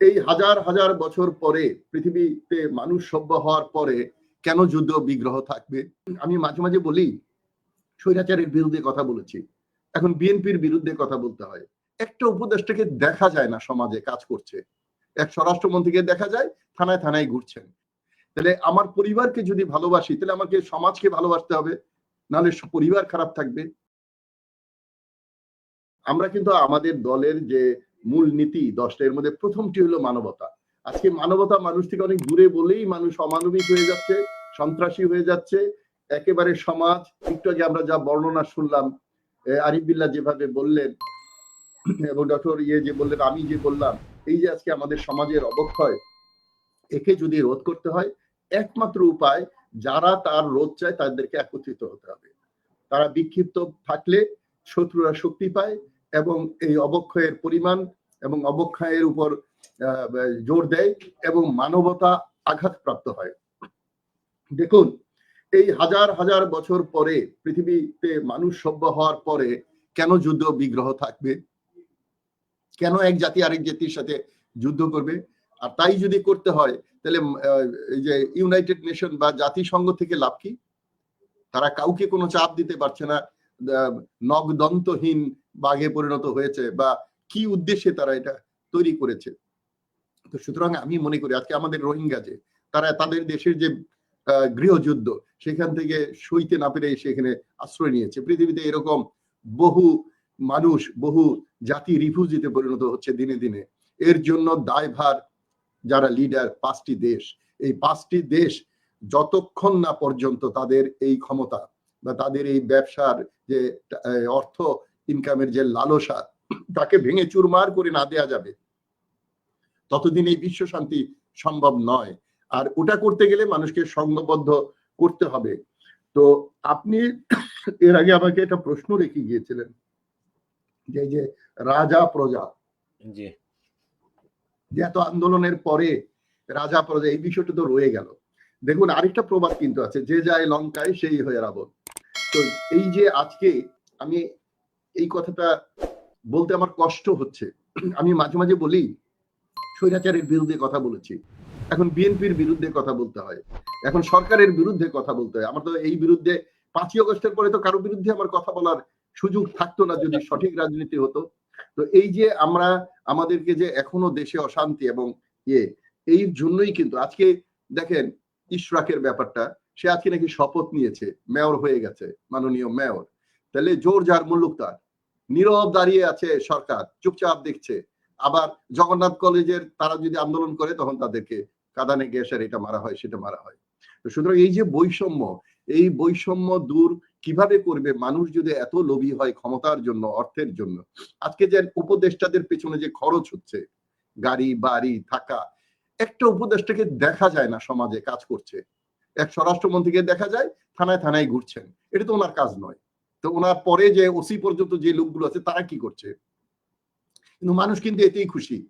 এই হাজার হাজার বছর পরে পৃথিবীতে মানুষ সভ্য হওয়ার পরে কেন যুদ্ধ বিগ্রহ থাকবে? আমি মাঝে মাঝে বলি, স্বৈরাচারের বিরুদ্ধে কথা বলেছি। এখন বিএনপির বিরুদ্ধে কথা বলতে হয়। একটা উপদেশটাকে দেখা যায় না সমাজে কাজ করছে। এক স্বরাষ্ট্রমন্ত্রীকে দেখা যায়, থানায় থানায় ঘুরছেন। তাহলে আমার পরিবারকে যদি ভালোবাসি, তাহলে আমাকে সমাজকে ভালোবাসতে হবে। নাহলে পরিবার খারাপ থাকবে। আমরা কিন্তু আমাদের দলের যে মূল নীতি দশটা এর মধ্যে প্রথমটি হলো মানবতা। আজকে মানবতা মানুষ থেকে অনেক দূরে বলেই মানুষ অমানবিক হয়ে যাচ্ছে সন্ত্রাসী হয়ে যাচ্ছে। একেবারে সমাজ একটু আগে আমরা যা বর্ণনা শুনলাম এ, আরিফ বিল্লাহ যেভাবে বললেন এবং ডক্টর ইয়ে যে বললেন আমি যে বললাম এই যে আজকে আমাদের সমাজের অবক্ষয় একে যদি রোধ করতে হয় একমাত্র উপায় যারা তার রোধ চায় তাদেরকে একত্রিত হতে হবে। তারা বিক্ষিপ্ত থাকলে শত্রুরা শক্তি পায় এবং এই অবক্ষয়ের পরিমাণ এবং অবক্ষয়ের উপর জোর দেয় এবং মানবতা আঘাতপ্রাপ্ত হয়। দেখুন এই হাজার হাজার বছর পরে পৃথিবীতে মানুষ সভ্য হওয়ার পরে কেন যুদ্ধ বিগ্রহ থাকবে? কেন এক জাতি আরেক জাতির সাথে যুদ্ধ করবে? আর তাই যদি করতে হয় তাহলে যে ইউনাইটেড নেশন বা জাতিসংঘ থেকে লাভ কি? তারা কাউকে কোনো চাপ দিতে পারছে না আহ, নখদন্তহীন বাঘে পরিণত হয়েছে বা কি উদ্দেশ্যে তারা এটা তৈরি করেছে। তো সুতরাং আমি মনে করি আজকে আমাদের রোহিঙ্গা যে, তারা তাদের দেশের যে গৃহযুদ্ধ, সেখান থেকে সইতে না পেরে সেখানে আশ্রয় নিয়েছে। পৃথিবীতে এরকম বহু মানুষ, বহু জাতি রিফিউজিতে পরিণত হচ্ছে দিনে দিনে। এর জন্য দায়ভার যারা লিডার পাঁচটি দেশ। এই পাঁচটি দেশ যতক্ষণ না পর্যন্ত তাদের এই ক্ষমতা বা তাদের এই ব্যবসার যে অর্থ ইনকামের যে লালসা তাকে ভেঙে চুরমার করে না দেয়া যাবে। ততদিন এই বিশ্ব শান্তি সম্ভব নয়। আর ওটা করতে গেলে মানুষকে সংঘবদ্ধ করতে হবে। তো আপনি এর আগে আমাকে একটা প্রশ্ন রেখে গিয়েছিলেন যে যে রাজা প্রজা যে এত আন্দোলনের পরে রাজা প্রজা এই বিষয়টা তো রয়ে গেল। দেখুন আরেকটা প্রবাদ কিন্তু আছে যে যায় লঙ্কায় সেই হয়ে রাবণ। তো এই যে আজকে আমি এই কথাটা বলতে আমার কষ্ট হচ্ছে। আমি মাঝে মাঝে বলি, স্বৈরাচারের বিরুদ্ধে কথা বলেছি। এখন বিএনপির বিরুদ্ধে কথা বলতে হয়। এখন সরকারের বিরুদ্ধে কথা বলতে হয়। আমার তো এই বিরুদ্ধে পাঁচই অগস্টের পরে তো কারও বিরুদ্ধে আমার কথা বলার সুযোগ থাকতো না যদি সঠিক রাজনীতি হতো। তো এই যে আমরা, আমাদেরকে যে এখনও দেশে অশান্তি এবং ইয়ে এই জন্যই কিন্তু আজকে দেখেন ইশরাকের ব্যাপারটা, সে আজকে নাকি শপথ নিয়েছে, মেয়র হয়ে গেছে, মাননীয় মেয়র। তাহলে জোর যার মুল্লুক তার। নীরব দাঁড়িয়ে আছে সরকার, চুপচাপ দেখছে। আবার জগন্নাথ কলেজের তারা যদি আন্দোলন করে, তখন তাদেরকে কাদানে গ্যাসের এটা মারা হয়, সেটা মারা হয়। তো সুতরাং এই যে বৈষম্য, এই বৈষম্য দূর কীভাবে করবে মানুষ যদি এত লোভী হয় ক্ষমতার জন্য, অর্থের জন্য? আজকে যে উপদেষ্টাদের পেছনে যে খরচ হচ্ছে, গাড়ি, বাড়ি, থাকা, একটা উপদেষ্টাকে দেখা যায় না সমাজে কাজ করছে। এক স্বরাষ্ট্রমন্ত্রীকে দেখা যায়, থানায় থানায় ঘুরছেন। এটা তো ওনার কাজ নয়। তো ওনার পরে যে ওসি পর্যন্ত যে লোকগুলো আছে, তারা কি করছে? কিন্তু মানুষ কিন্তু এতেই খুশি।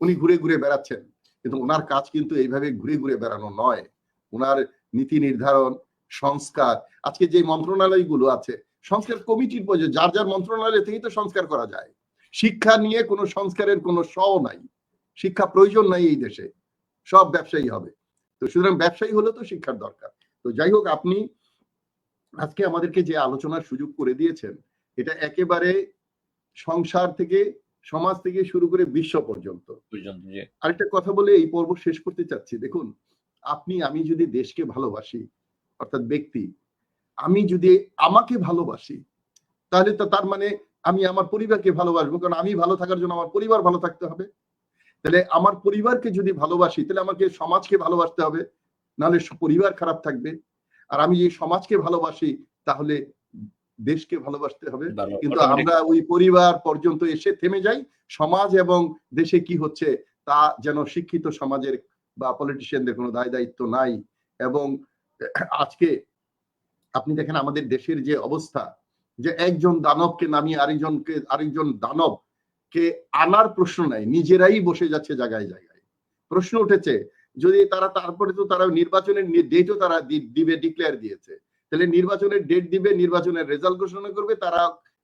উনি ঘুরে ঘুরে বেড়াচ্ছেন। কিন্তু ওনার কাজ কিন্তু এইভাবে ঘুরে ঘুরে বেড়ানো নয়। ওনার নীতি নির্ধারণ, সংস্কার, আজকে যে মন্ত্রণালয়গুলো আছে, সংস্কার কমিটির প্রয়োজন যার যার মন্ত্রণালয় থেকেই তো সংস্কার করা যায়। শিক্ষা নিয়ে কোনো সংস্কারের কোনো স নাই। শিক্ষা প্রয়োজন নাই এই দেশে। সব ব্যবসায়ী হবে। তো সুতরাং ব্যবসায়ী হলে তো শিক্ষার দরকার। তো যাই হোক, আপনি আজকে আমাদেরকে যে আলোচনার সুযোগ করে দিয়েছেন এটা একেবারে সংসার থেকে সমাজ থেকে শুরু করে বিশ্ব পর্যন্ত। আরেকটা কথা বলে এই পর্ব শেষ করতে চাচ্ছি। দেখুন আপনি আমি যদি দেশকে ভালোবাসি অর্থাৎ ব্যক্তি আমি যদি আমাকে ভালোবাসি তাহলে তো তার মানে আমি আমার পরিবারকে ভালোবাসবো কারণ আমি ভালো থাকার জন্য আমার পরিবার ভালো থাকতে হবে। তাহলে আমার পরিবারকে যদি ভালোবাসি তাহলে আমাকে সমাজকে ভালোবাসতে হবে নাহলে পরিবার খারাপ থাকবে। আর আমি এই সমাজকে ভালোবাসি তাহলে দেশকে ভালোবাসতে হবে। কিন্তু আমরা ওই পরিবার পর্যন্ত এসে থেমে যাই। সমাজ এবং দেশে কি হচ্ছে তা যেন শিক্ষিত সমাজের বা পলিটিশিয়ানদের কোনো দায় দায়িত্ব নাই। এবং আজকে আপনি দেখেন আমাদের দেশের যে অবস্থা যে একজন দানবকে নামিয়ে আরেকজনকে আরেকজন দানব কে আনার প্রশ্ন নাই। নিজেরাই বসে যাচ্ছে জায়গায় জায়গায়। প্রশ্ন উঠেছে যদি তারা তারপরে তো তারা নির্বাচনের ডেটও তারা দিবে ডিক্লেয়ার দিয়েছে। তাহলে নির্বাচনের ডেট দিবে, নির্বাচনের রেজাল্ট ঘোষণা করবে, তারা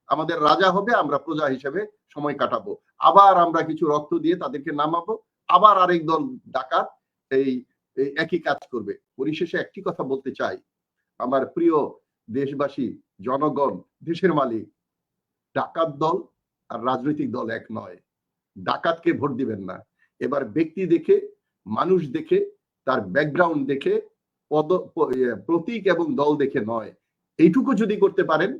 আমাদের রাজা হবে, আমরা প্রজা হিসেবে সময় কাটাবো। আবার আমরা কিছু রক্ত দিয়ে তাদেরকে নামাবো, আবার আরেক দল ডাকাত এই একই কাজ করবে। পরিশেষে একটি কথা বলতে চাই। আমার প্রিয় দেশবাসী, জনগণ, দেশের মালিক, ডাকাত দল আর রাজনৈতিক দল এক নয়। ডাকাতকে ভোট দিবেন না। এবার ব্যক্তি দেখে মানুষ দেখে তার ব্যাকগ্রাউন্ড দেখে পদ ইয়ে, প্রতীক এবং দল দেখে নয়। এইটুকু যদি করতে পারেন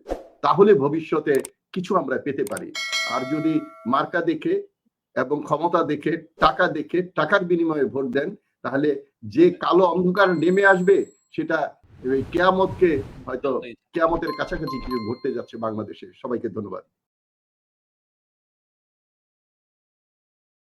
তাহলে ভবিষ্যতে কিছু আমরা পেতে পারি। আর যদি মার্কা দেখে এবং ক্ষমতা দেখে টাকা দেখে টাকার বিনিময়ে ভোট দেন তাহলে যে কালো অন্ধকার নেমে আসবে সেটা কেয়ামতকে হয়তো কেয়ামতের কাছাকাছি কিছু ঘটতে যাচ্ছে বাংলাদেশে। সবাইকে ধন্যবাদ।